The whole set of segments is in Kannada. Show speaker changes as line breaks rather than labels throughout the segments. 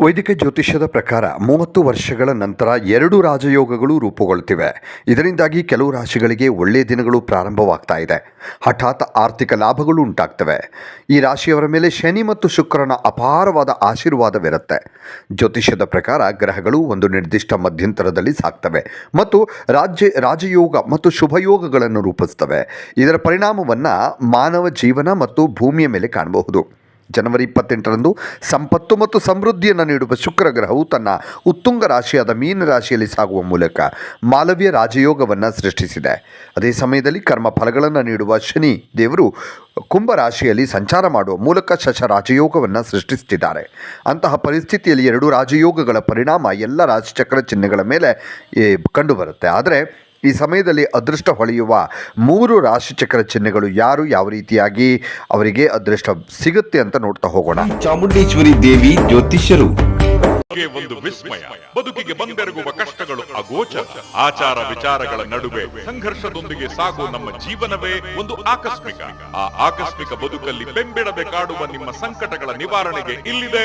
ವೈದಿಕ ಜ್ಯೋತಿಷ್ಯದ ಪ್ರಕಾರ ಮೂವತ್ತು ವರ್ಷಗಳ ನಂತರ ಎರಡು ರಾಜಯೋಗಗಳು ರೂಪುಗೊಳ್ಳುತ್ತಿವೆ. ಇದರಿಂದಾಗಿ ಕೆಲವು ರಾಶಿಗಳಿಗೆ ಒಳ್ಳೆಯ ದಿನಗಳು ಪ್ರಾರಂಭವಾಗ್ತಾ ಇದೆ. ಹಠಾತ್ ಆರ್ಥಿಕ ಲಾಭಗಳು ಉಂಟಾಗ್ತವೆ. ಈ ರಾಶಿಯವರ ಮೇಲೆ ಶನಿ ಮತ್ತು ಶುಕ್ರನ ಅಪಾರವಾದ ಆಶೀರ್ವಾದವಿರುತ್ತೆ. ಜ್ಯೋತಿಷ್ಯದ ಪ್ರಕಾರ ಗ್ರಹಗಳು ಒಂದು ನಿರ್ದಿಷ್ಟ ಮಧ್ಯಂತರದಲ್ಲಿ ಸಾಕ್ತವೆ ಮತ್ತು ರಾಜ್ಯ, ರಾಜಯೋಗ ಮತ್ತು ಶುಭಯೋಗಗಳನ್ನು ರೂಪಿಸ್ತವೆ ಇದರ ಪರಿಣಾಮವನ್ನು ಮಾನವ ಜೀವನ ಮತ್ತು ಭೂಮಿಯ ಮೇಲೆ ಕಾಣಬಹುದು. ಜನವರಿ ಇಪ್ಪತ್ತೆಂಟರಂದು ಸಂಪತ್ತು ಮತ್ತು ಸಮೃದ್ಧಿಯನ್ನು ನೀಡುವ ಶುಕ್ರ ಗ್ರಹವು ತನ್ನ ಉತ್ತುಂಗ ರಾಶಿಯಾದ ಮೀನ ರಾಶಿಯಲ್ಲಿ ಸಾಗುವ ಮೂಲಕ ಮಾಲವ್ಯ ರಾಜಯೋಗವನ್ನು ಸೃಷ್ಟಿಸಿದೆ. ಅದೇ ಸಮಯದಲ್ಲಿ ಕರ್ಮ ಫಲಗಳನ್ನು ನೀಡುವ ಶನಿ ದೇವರು ಕುಂಭ ರಾಶಿಯಲ್ಲಿ ಸಂಚಾರ ಮಾಡುವ ಮೂಲಕ ಶಶ ರಾಜಯೋಗವನ್ನು ಸೃಷ್ಟಿಸುತ್ತಿದ್ದಾರೆ. ಅಂತಹ ಪರಿಸ್ಥಿತಿಯಲ್ಲಿ ಎರಡು ರಾಜಯೋಗಗಳ ಪರಿಣಾಮ ಎಲ್ಲ ರಾಜಚಕ್ರ ಚಿಹ್ನೆಗಳ ಮೇಲೆ ಕಂಡುಬರುತ್ತೆ. ಆದರೆ ಈ ಸಮಯದಲ್ಲಿ ಅದೃಷ್ಟ ಹೊಳೆಯುವ ಮೂರು ರಾಶಿಚಕ್ರ ಚಿಹ್ನೆಗಳು ಯಾರು? ಯಾವ ರೀತಿಯಾಗಿ ಅವರಿಗೆ ಅದೃಷ್ಟ ಸಿಗುತ್ತೆ ಅಂತ ನೋಡ್ತಾ ಹೋಗೋಣ.
ಚಾಮುಂಡೇಶ್ವರಿ ದೇವಿ ಜ್ಯೋತಿಷ್ಯರು.
ಒಂದು ವಿಸ್ಮಯ ಬದುಕಿಗೆ ಬಂದೆರಗುವ ಕಷ್ಟಗಳು ಅಗೋಚರ. ಆಚಾರ ವಿಚಾರಗಳ ನಡುವೆ ಸಂಘರ್ಷದೊಂದಿಗೆ ಸಾಗುವ ನಮ್ಮ ಜೀವನವೇ ಒಂದು ಆಕಸ್ಮಿಕ. ಆ ಆಕಸ್ಮಿಕ ಬದುಕಲ್ಲಿ ಬೆಂಬಿಡಬೇಕಾಡುವ ನಿಮ್ಮ ಸಂಕಟಗಳ ನಿವಾರಣೆಗೆ ಇಲ್ಲಿದೆ.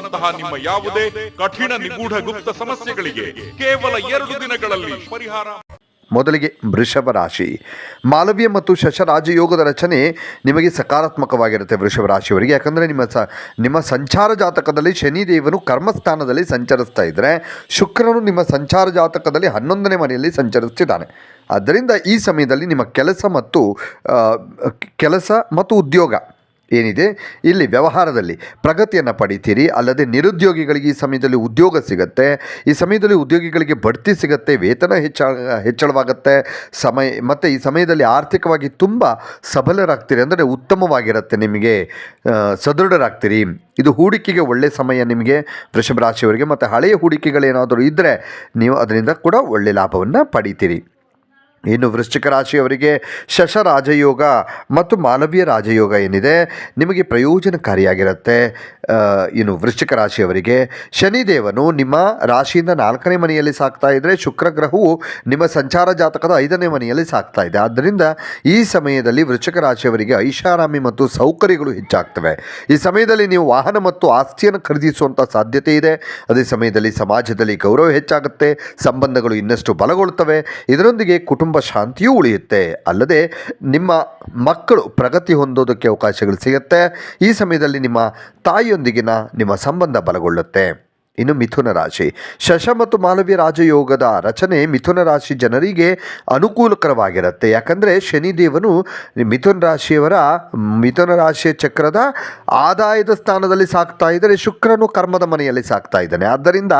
ವಶೀಕರಣದಂತಹ ನಿಮ್ಮ ಯಾವುದೇ ಕಠಿಣ ನಿಗೂಢ ಗುಪ್ತ ಸಮಸ್ಯೆಗಳಿಗೆ ಕೇವಲ ಎರಡು ದಿನಗಳಲ್ಲಿ ಪರಿಹಾರ
ಮೊದಲಿಗೆ ವೃಷಭ ರಾಶಿ. ಮಾಲವ್ಯ ಮತ್ತು ಶಶರಾಜಯೋಗದ ರಚನೆ ನಿಮಗೆ ಸಕಾರಾತ್ಮಕವಾಗಿರುತ್ತೆ ವೃಷಭ ರಾಶಿಯವರಿಗೆ. ಯಾಕಂದರೆ ನಿಮ್ಮ ಸ, ನಿಮ್ಮ ಸಂಚಾರ ಜಾತಕದಲ್ಲಿ ಶನಿ ದೇವನು ಕರ್ಮಸ್ಥಾನದಲ್ಲಿ ಸಂಚರಿಸ್ತಾ ಇದ್ದರೆ ಶುಕ್ರನು ನಿಮ್ಮ ಸಂಚಾರ ಜಾತಕದಲ್ಲಿ ಹನ್ನೊಂದನೇ ಮನೆಯಲ್ಲಿ ಸಂಚರಿಸ್ತಿದ್ದಾನೆ. ಆದ್ದರಿಂದ ಈ ಸಮಯದಲ್ಲಿ ನಿಮ್ಮ ಕೆಲಸ ಮತ್ತು ಕೆಲಸ ಮತ್ತು ಉದ್ಯೋಗ ಏನಿದೆ? ಇಲ್ಲಿ ವ್ಯವಹಾರದಲ್ಲಿ ಪ್ರಗತಿಯನ್ನು ಪಡಿತೀರಿ, ಅಲ್ಲದೆ ನಿರುದ್ಯೋಗಿಗಳಿಗೆ ಈ ಸಮಯದಲ್ಲಿ ಉದ್ಯೋಗ ಸಿಗುತ್ತೆ. ಈ ಸಮಯದಲ್ಲಿ ಉದ್ಯೋಗಿಗಳಿಗೆ ಬಡ್ತಿ ಸಿಗುತ್ತೆ, ವೇತನ ಹೆಚ್ಚ ಹೆಚ್ಚಳವಾಗುತ್ತೆ. ಸಮಯ, ಮತ್ತು ಈ ಸಮಯದಲ್ಲಿ ಆರ್ಥಿಕವಾಗಿ ತುಂಬ ಸಬಲರಾಗ್ತೀರಿ ಅಂದರೆ ಉತ್ತಮವಾಗಿರುತ್ತೆ ನಿಮಗೆ. ಸದೃಢರಾಗ್ತೀರಿ. ಇದು ಹೂಡಿಕೆಗೆ ಒಳ್ಳೆಯ ಸಮಯ ನಿಮಗೆ ವೃಷಭ ರಾಶಿಯವರಿಗೆ ಮತ್ತು ಹಳೆಯ ಹೂಡಿಕೆಗಳೇನಾದರೂ ಇದ್ದರೆ ನೀವು ಅದರಿಂದ ಕೂಡ ಒಳ್ಳೆಯ ಲಾಭವನ್ನು ಪಡಿತೀರಿ. ಇನ್ನು ವೃಶ್ಚಿಕ ರಾಶಿಯವರಿಗೆ ಶಶ ರಾಜಯೋಗ ಮತ್ತು ಮಾಲವ್ಯ ರಾಜಯೋಗ ಏನಿದೆ, ನಿಮಗೆ ಪ್ರಯೋಜನಕಾರಿಯಾಗಿರುತ್ತೆ. ಇನ್ನು ವೃಶ್ಚಿಕ ರಾಶಿಯವರಿಗೆ ಶನಿದೇವನು ನಿಮ್ಮ ರಾಶಿಯಿಂದ ನಾಲ್ಕನೇ ಮನೆಯಲ್ಲಿ ಸಾಕ್ತಾ ಇದ್ದರೆ ಶುಕ್ರ ಗ್ರಹವು ನಿಮ್ಮ ಸಂಚಾರ ಜಾತಕದ ಐದನೇ ಮನೆಯಲ್ಲಿ ಸಾಕ್ತಾ ಇದೆ. ಆದ್ದರಿಂದ ಈ ಸಮಯದಲ್ಲಿ ವೃಶ್ಚಿಕ ರಾಶಿಯವರಿಗೆ ಐಷಾರಾಮಿ ಮತ್ತು ಸೌಕರ್ಯಗಳು ಹೆಚ್ಚಾಗ್ತವೆ. ಈ ಸಮಯದಲ್ಲಿ ನೀವು ವಾಹನ ಮತ್ತು ಆಸ್ತಿಯನ್ನು ಖರೀದಿಸುವಂಥ ಸಾಧ್ಯತೆ ಇದೆ. ಅದೇ ಸಮಯದಲ್ಲಿ ಸಮಾಜದಲ್ಲಿ ಗೌರವ ಹೆಚ್ಚಾಗುತ್ತೆ. ಸಂಬಂಧಗಳು ಇನ್ನಷ್ಟು ಬಲಗೊಳ್ಳುತ್ತವೆ ಇದರೊಂದಿಗೆ ಕುಟುಂಬ ಶಾಂತಿಯೂ ಉಳಿಯುತ್ತೆ. ಅಲ್ಲದೆ ನಿಮ್ಮ ಮಕ್ಕಳು ಪ್ರಗತಿ ಹೊಂದೋದಕ್ಕೆ ಅವಕಾಶಗಳು ಸಿಗುತ್ತೆ. ಈ ಸಮಯದಲ್ಲಿ ನಿಮ್ಮ ತಾಯಿಯೊಂದಿಗಿನ ನಿಮ್ಮ ಸಂಬಂಧ ಬಲಗೊಳ್ಳುತ್ತೆ. ಇನ್ನು ಮಿಥುನ ರಾಶಿ. ಶಶ ಮತ್ತು ಮಾಲವ್ಯ ರಾಜಯೋಗದ ರಚನೆ ಮಿಥುನ ರಾಶಿ ಜನರಿಗೆ ಅನುಕೂಲಕರವಾಗಿರುತ್ತೆ. ಯಾಕಂದರೆ ಶನಿದೇವನು ಮಿಥುನ ರಾಶಿಯವರ, ಮಿಥುನ ರಾಶಿಯ ಚಕ್ರದ ಆದಾಯದ ಸ್ಥಾನದಲ್ಲಿ ಸಾಕ್ತಾ ಇದ್ದರೆ. ಶುಕ್ರನು ಕರ್ಮದ ಮನೆಯಲ್ಲಿ ಸಾಕ್ತಾ ಇದ್ದಾನೆ. ಆದ್ದರಿಂದ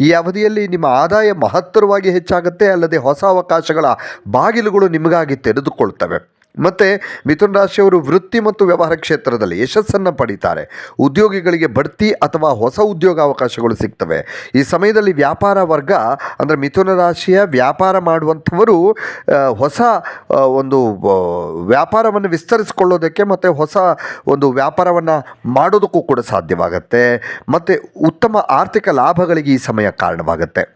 ಈ ಅವಧಿಯಲ್ಲಿ ನಿಮ್ಮ ಆದಾಯ ಮಹತ್ತರವಾಗಿ ಹೆಚ್ಚಾಗುತ್ತೆ. ಅಲ್ಲದೆ ಹೊಸ ಅವಕಾಶಗಳ ಬಾಗಿಲುಗಳು ನಿಮಗಾಗಿ ತೆರೆದುಕೊಳ್ತವೆ. ಮತ್ತು ಮಿಥುನ ರಾಶಿಯವರು ವೃತ್ತಿ ಮತ್ತು ವ್ಯವಹಾರ ಕ್ಷೇತ್ರದಲ್ಲಿ ಯಶಸ್ಸನ್ನು ಪಡೀತಾರೆ. ಉದ್ಯೋಗಿಗಳಿಗೆ ಬಡ್ತಿ ಅಥವಾ ಹೊಸ ಉದ್ಯೋಗಾವಕಾಶಗಳು ಸಿಗ್ತವೆ. ಈ ಸಮಯದಲ್ಲಿ ವ್ಯಾಪಾರ ವರ್ಗ, ಅಂದರೆ ಮಿಥುನ ರಾಶಿಯ ವ್ಯಾಪಾರ ಮಾಡುವಂಥವರು ಹೊಸ ಒಂದು ವ್ಯಾಪಾರವನ್ನು ವಿಸ್ತರಿಸಿಕೊಳ್ಳೋದಕ್ಕೆ ಮತ್ತು ಹೊಸ ಒಂದು ವ್ಯಾಪಾರವನ್ನು ಮಾಡೋದಕ್ಕೂ ಕೂಡ ಸಾಧ್ಯವಾಗುತ್ತೆ. ಮತ್ತು ಉತ್ತಮ ಆರ್ಥಿಕ ಲಾಭಗಳಿಗೆ ಈ ಸಮಯ ಕಾರಣವಾಗುತ್ತೆ.